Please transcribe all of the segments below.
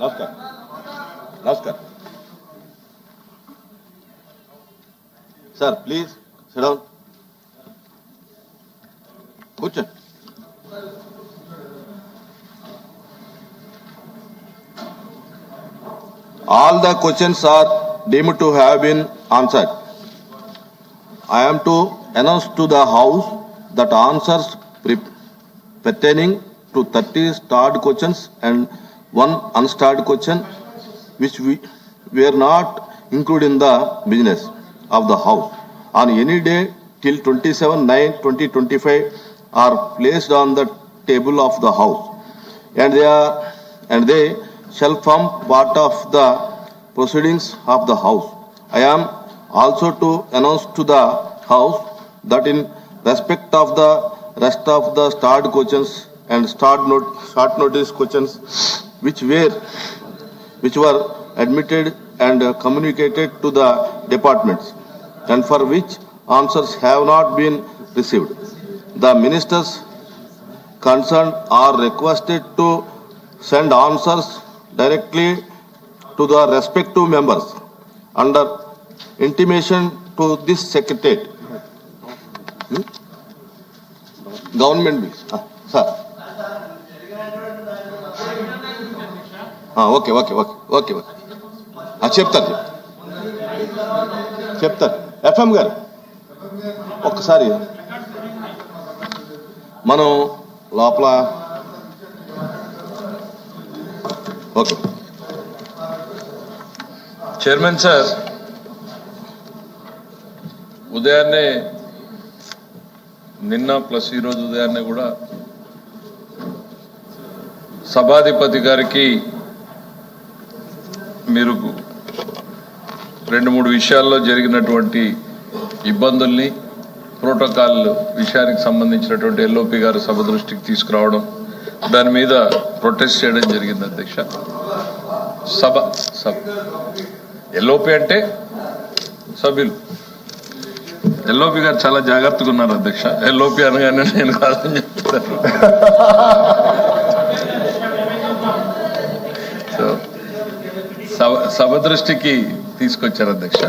नमस्कार sir, please sit down. कुछ All the questions are deemed to have been answered. I am to announce to the House that answers pertaining to 30 starred questions and one unstarred question which we were not included in the business of the House on any day till 27-9-2025 are placed on the table of the House and they are and they shall form part of the proceedings of the house. I am also to announce to the house that in respect of the rest of the starred questions and starred short notice questions which were which were admitted and uh, communicated to the departments and for which answers have not been received. The ministers concerned are requested to send answers directly to the respective members under intimation to this secretariat. Hmm? Government. Ah, sir. Okay okay okay okay okay. ఆ, చెప్తారు చెప్తారు. చెప్తారు FM గారు ఒక్కసారి. మనం లోపల. Okay. Chairman sir ఉదయాన్నే నిన్న ప్లస్ ఈరోజు ఉదయాన్నే కూడా సభాధిపతి గారికి మీరు రెండు మూడు విషయాల్లో జరిగినటువంటి ఇబ్బందుల్ని ప్రోటోకాల్ విషయానికి సంబంధించినటువంటి ఎల్ఓపి గారు సభ దృష్టికి తీసుకురావడం దాని మీద ప్రొటెస్ట్ చేయడం జరిగింది అధ్యక్ష. సభ సభ. ఎల్ఓపి అంటే సభ్యులు. ఎల్ఓపి గారు చాలా జాగ్రత్తగా ఉన్నారు అధ్యక్ష. ఎల్ఓపి అనగానే నేను కాదని చెప్తాను. సభ దృష్టికి తీసుకొచ్చారు అధ్యక్ష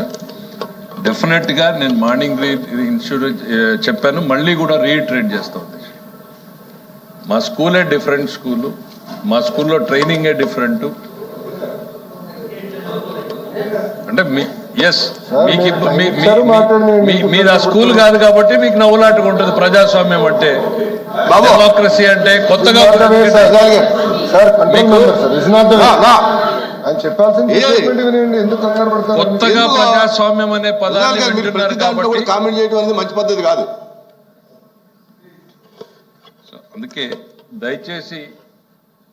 డెఫినెట్గా నేను మార్నింగ్ ఇన్సూరెన్స్ చెప్పాను మళ్ళీ కూడా రీఇటరేట్ చేస్తాం మా స్కూలే డిఫరెంట్ స్కూలు మా స్కూల్లో ట్రైనింగే డిఫరెంట్ అంటే మీ ఎస్ మీకు ఇప్పు- మీ- మీ- సార్ మాట్లాడండి. మీ- మీది ఆ స్కూల్ కాదు కాబట్టి మీకు నవ్వులాటగా ఉంటుంది ప్రజాస్వామ్యం అంటే. డెమోక్రసీ అంటే కొత్తగా ఆయన చెప్పాల్సింది ఏ? statement వినండి. ఎందుకు కంగారు పడతారు? కొత్తగా? ప్రజాస్వామ్యం అనే పదాన్ని కామెంట్ చేయడం అనేది మంచి పద్ధతి కాదు. సో అందుకే దయచేసి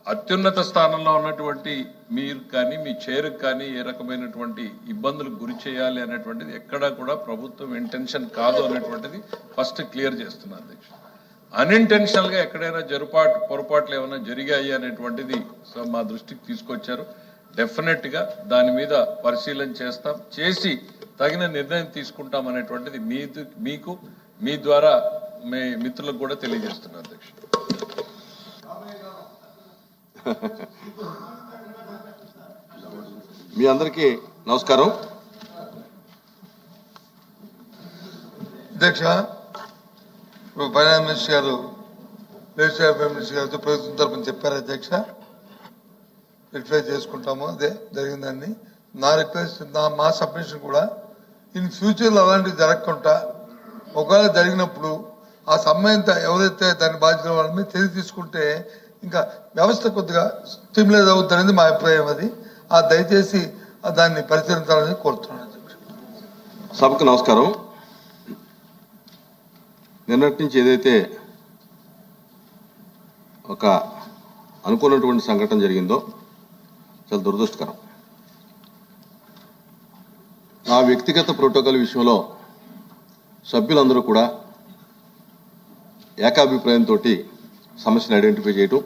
అత్యున్నత స్థానంలో ఉన్నటువంటి మీరు కానీ మీ చైర్కి కానీ ఏ రకమైనటువంటి ఇబ్బందులకు గురి చేయాలి అనేటువంటిది ఎక్కడా కూడా ప్రభుత్వం ఇంటెన్షన్ కాదు అనేటువంటిది ఫస్ట్ క్లియర్ చేస్తున్నా అధ్యక్ష. అన్ఇంటెన్షనల్గా ఎక్కడైనా జరుపాటు పొరపాట్లు ఏమైనా జరిగాయి అనేటువంటిది మా దృష్టికి తీసుకొచ్చారు. డెఫినెట్గా దాని మీద పరిశీలన చేస్తాం. చేసి తగిన నిర్ణయం తీసుకుంటాం అనేటువంటిది మీ మీకు మీ ద్వారా మీ మిత్రులకు కూడా తెలియజేస్తున్నా అధ్యక్ష. మీ అందరికీ నమస్కారం. అధ్యక్ష ఇప్పుడు ఫైనాన్స్ మినిస్టర్ గారు అఫైర్ మినిస్టర్ గారితో ప్రభుత్వం తరపున చెప్పారు అధ్యక్ష? రిక్వెస్ట్ చేసుకుంటాము. అదే జరిగిందని నా రిక్వెస్ట్ నా మా సబ్మిషన్ కూడా ఇన్ ఫ్యూచర్లో అలాంటివి జరగకుండా ఒకవేళ జరిగినప్పుడు ఆ సంబంధిత ఎవరైతే దాని బాధ్యత వాళ్ళ మీద చర్య తీసుకుంటే ఇంకా వ్యవస్థ కొద్దిగా స్టిమ్యులేట్ అవుతుందనేది మా అభిప్రాయం అది. ఆ దయచేసి దాన్ని పరిశీలించాలని కోరుతున్నాను. సభకు నమస్కారం. నిన్నటి నుంచి ఏదైతే ఒక అనుకున్నటువంటి సంఘటన జరిగిందో చాలా దురదృష్టకరం. నా వ్యక్తిగత ప్రోటోకాల్ విషయంలో సభ్యులందరూ కూడా ఏకాభిప్రాయంతో సమస్యను ఐడెంటిఫై చేయటం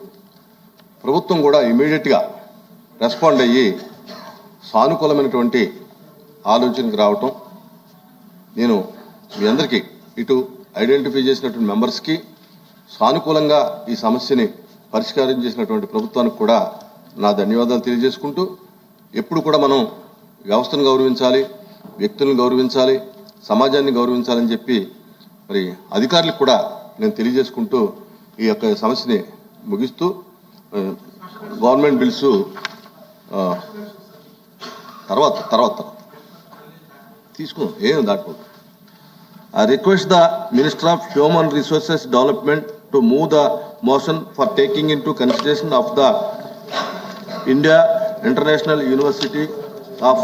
ప్రభుత్వం కూడా ఇమీడియట్గా రెస్పాండ్ అయ్యి సానుకూలమైనటువంటి ఆలోచనకు రావటం నేను మీ అందరికీ ఇటు ఐడెంటిఫై చేసినటువంటి మెంబర్స్కి సానుకూలంగా ఈ సమస్యని పరిష్కారం చేసినటువంటి ప్రభుత్వానికి కూడా నా ధన్యవాదాలు తెలియజేసుకుంటూ ఎప్పుడు కూడా మనం వ్యవస్థను గౌరవించాలి వ్యక్తులను గౌరవించాలి సమాజాన్ని గౌరవించాలని చెప్పి మరి అధికారులకు కూడా నేను తెలియజేసుకుంటూ ఈ యొక్క సమస్యని ముగిస్తూ గవర్నమెంట్ బిల్స్ తర్వాత తర్వాత తీసుకో ఏం దాటుకో request the minister of human resources development to move the motion for taking into consideration of the India International University of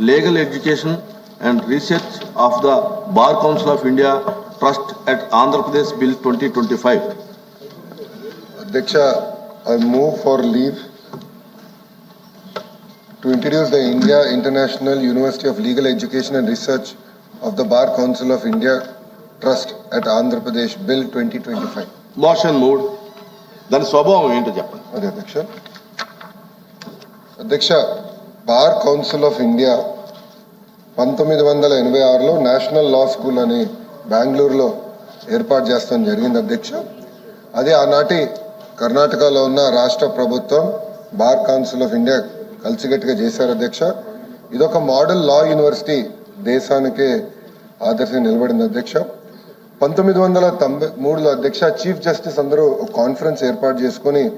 Legal Education and Research of the Bar Council of India Trust at Andhra Pradesh Bill 2025. అధ్యక్ష I move for leave to introduce the India International University of Legal Education and Research of the Bar Council of India Trust at Andhra Pradesh bill twenty twenty five motion moved దాని స్వభావం ఏంటో చెప్పండి అదే అధ్యక్ష అధ్యక్ష bar council of India పంతొమ్మిది వందల ఎనభై ఆరులో నేషనల్ లా స్కూల్ అని బెంగళూరులో ఏర్పాటు చేస్తాం జరిగింది అధ్యక్ష. అది ఆనాటి కర్ణాటకలో ఉన్న రాష్ట్ర ప్రభుత్వం బార్ కౌన్సిల్ ఆఫ్ ఇండియా కలిసిగట్టుగా చేశారు అధ్యక్ష. ఇదొక మోడల్ లా యూనివర్సిటీ దేశానికే ఆదర్శంగా నిలబడింది అధ్యక్ష. పంతొమ్మిది వందల తొంభై మూడులో అధ్యక్ష చీఫ్ జస్టిస్ అందరూ ఒక కాన్ఫరెన్స్ ఏర్పాటు చేసుకుని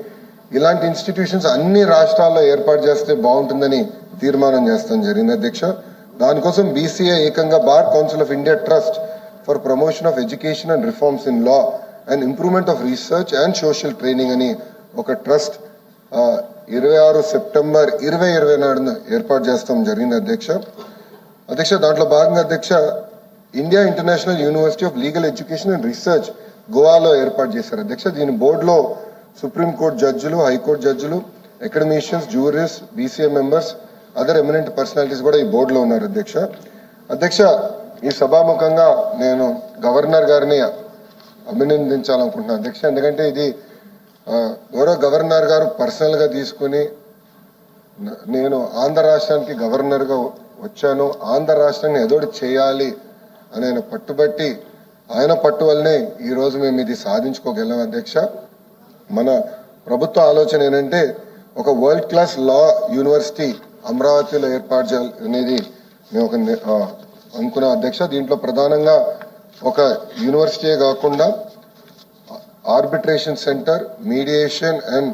ఇలాంటి ఇన్స్టిట్యూషన్స్ అన్ని రాష్ట్రాల్లో ఏర్పాటు చేస్తే బాగుంటుందని తీర్మానం చేస్తాం జరిగింది అధ్యక్ష. దానికోసం బీసీఏ ఏకంగా bar council of India trust for promotion of education and reforms in law and improvement of research and social training అని ఒక ట్రస్ట్ ఇరవై ఆరు సెప్టెంబర్ ఇరవై ఇరవై నాడున ఏర్పాటు చేస్తాం జరిగింది అధ్యక్ష. అధ్యక్ష దాంట్లో భాగంగా అధ్యక్ష India international university of legal education and research గోవాలో ఏర్పాటు చేశారు అధ్యక్ష. దీని బోర్డులో సుప్రీంకోర్టు జడ్జిలు హైకోర్టు జడ్జిలు academicians jurists BCA members other eminent personalities కూడా ఈ బోర్డులో ఉన్నారు అధ్యక్ష. అధ్యక్ష ఈ సభాముఖంగా నేను గవర్నర్ గారిని అభినందించాలనుకుంటున్నాను అధ్యక్ష. ఎందుకంటే ఇది గౌరవ గవర్నర్ గారు పర్సనల్గా తీసుకుని నేను ఆంధ్ర రాష్ట్రానికి గవర్నర్గా వచ్చాను. ఆంధ్ర రాష్ట్రాన్ని ఎదోడు చేయాలి అని ఆయన పట్టుబట్టి ఆయన పట్టు వల్లనే ఈ రోజు మేము ఇది సాధించుకోగలం అధ్యక్ష. మన ప్రభుత్వ ఆలోచన ఏంటంటే ఒక వరల్డ్ క్లాస్ లా యూనివర్సిటీ అమరావతిలో ఏర్పాటు చేయాలి అనేది మేము ఒక అనుకున్న అధ్యక్ష. దీంట్లో ప్రధానంగా ఒక యూనివర్సిటీ కాకుండా arbitration centre mediation and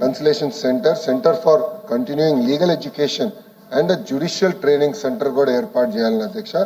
conciliation centre centre for continuing legal education and judicial training centre కూడా ఏర్పాటు చేయాలని అధ్యక్ష.